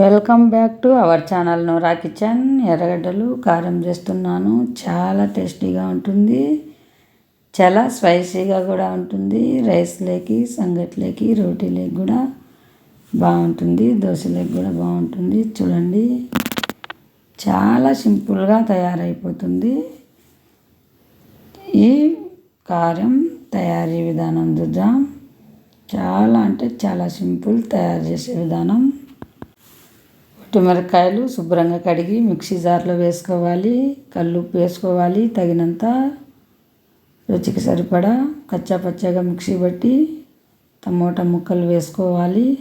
Welcome back to our channel Nora kitchen. ఎర్రగడ్డలు కారం చేస్తున్నాను. చాలా టేస్టీగా ఉంటుంది. చాలా స్పైసీగా కూడా ఉంటుంది. రైస్లోకి సంగట్లోకి రోటీలోకి కూడా బాగుంటుంది. దోశలోకి కూడా బాగుంటుంది. చూడండి. చాలా సింపుల్గా తయారైపోతుంది. ఈ కారం తయారీ విధానం చూద్దాం. చాలా అంటే చాలా సింపుల్ తయారు చేసే విధానం. మిరపకాయలు శుభ్రంగా కడిగి మిక్సీ జార్లో వేసుకోవాలి కల్లుప్పు వేసుకోవాలి తగినంత రుచికి సరిపడా కచ్చా పచ్చగా మిక్సీ పట్టి టమోటా ముక్కలు వేసుకోవాలి.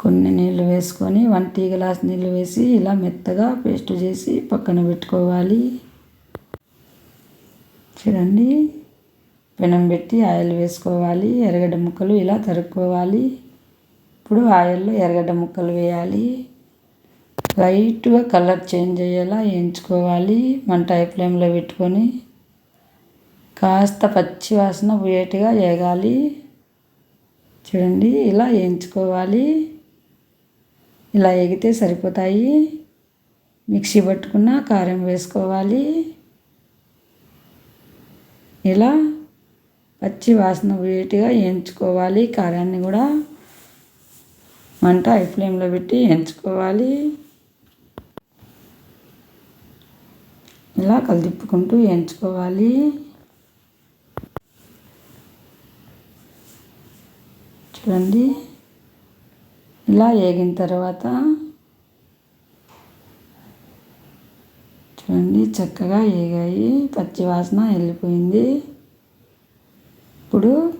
కొన్ని నీళ్ళు వేసుకొని వన్ టీ గ్లాస్ నీళ్ళు వేసి ఇలా మెత్తగా పేస్ట్ చేసి పక్కన పెట్టుకోవాలి. చూడండి. పెనం పెట్టి ఆయిల్ వేసుకోవాలి ఎర్రగడ్డ ముక్కలు ఇలా తరుక్కోవాలి. ఇప్పుడు ఆయిల్లో ఎర్రగడ్డ ముక్కలు వేయాలి. లైట్గా కలర్ చేంజ్ అయ్యేలా వేయించుకోవాలి. మంట హై ఫ్లేమ్లో పెట్టుకొని కాస్త పచ్చి వాసన పోయేట్టుగా వేగాలి. చూడండి ఇలా వేయించుకోవాలి. ఇలా ఎగితే సరిపోతాయి. మిక్సీ పట్టుకున్న కారం వేసుకోవాలి. ఇలా పచ్చి వాసన పోయేట్టుగా వేయించుకోవాలి కారాన్ని కూడా. మంట హై ఫ్లేమ్లో పెట్టి ఎంచుకోవాలి. ఇలా కలిదిప్పుకుంటూ ఎంచుకోవాలి. చూడండి. ఇలా వేగిన తర్వాత చూడండి చక్కగా వేగాయి పచ్చి వాసన వెళ్ళిపోయింది. ఇప్పుడు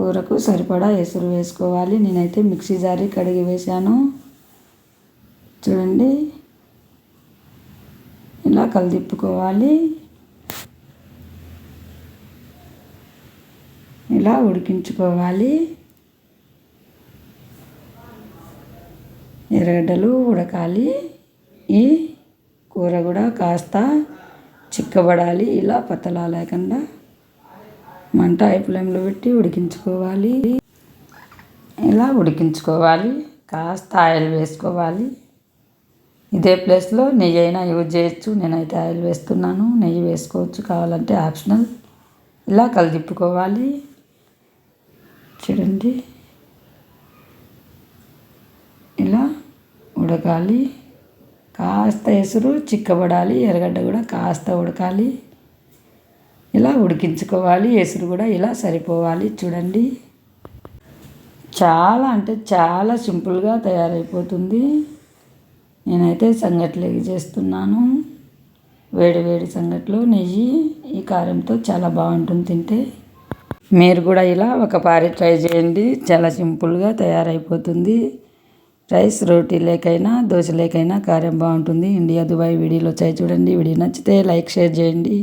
కూరకు సరిపడా ఎసురు వేసుకోవాలి. నేనైతే మిక్సీ జారి కడిగి వేసాను చూడండి. ఇలా కలిదిప్పుకోవాలి. ఇలా ఉడికించుకోవాలి. ఎర్రగడ్డలు ఉడకాలి. ఈ కూర కూడా కాస్త చిక్కబడాలి. ఇలా పతలా లేకుండా మంట హై ఫ్లేమ్లో పెట్టి ఉడికించుకోవాలి. ఇలా ఉడికించుకోవాలి? కాస్త ఆయిల్ వేసుకోవాలి. ఇదే ప్లేస్లో నెయ్యి అయినా యూజ్ చేయొచ్చు. నేనైతే ఆయిల్ వేస్తున్నాను. నెయ్యి వేసుకోవచ్చు. కావాలంటే ఆప్షనల్. ఇలా కలిదిప్పుకోవాలి. చూడండి. ఇలా ఉడకాలి. కాస్త ఎసురు చిక్కబడాలి. ఎర్రగడ్డ కూడా కాస్త ఉడకాలి. ఇలా ఉడికించుకోవాలి. ఎసురు కూడా ఇలా సరిపోవాలి. చూడండి. చాలా అంటే చాలా సింపుల్గా తయారైపోతుంది. నేనైతే సంగట్లేగి చేస్తున్నాను. వేడి వేడి సంగట్లో నెయ్యి ఈ కారంతో చాలా బాగుంటుంది తింటే. మీరు కూడా ఇలా ఒక పారి ట్రై చేయండి. చాలా సింపుల్గా తయారైపోతుంది. రైస్ రోటీ లేకైనా దోశ లేకైనా కారం బాగుంటుంది. ఇండియా దుబాయ్ వీడియోలో వచ్చాయి చూడండి. వీడియో నచ్చితే లైక్ షేర్ చేయండి.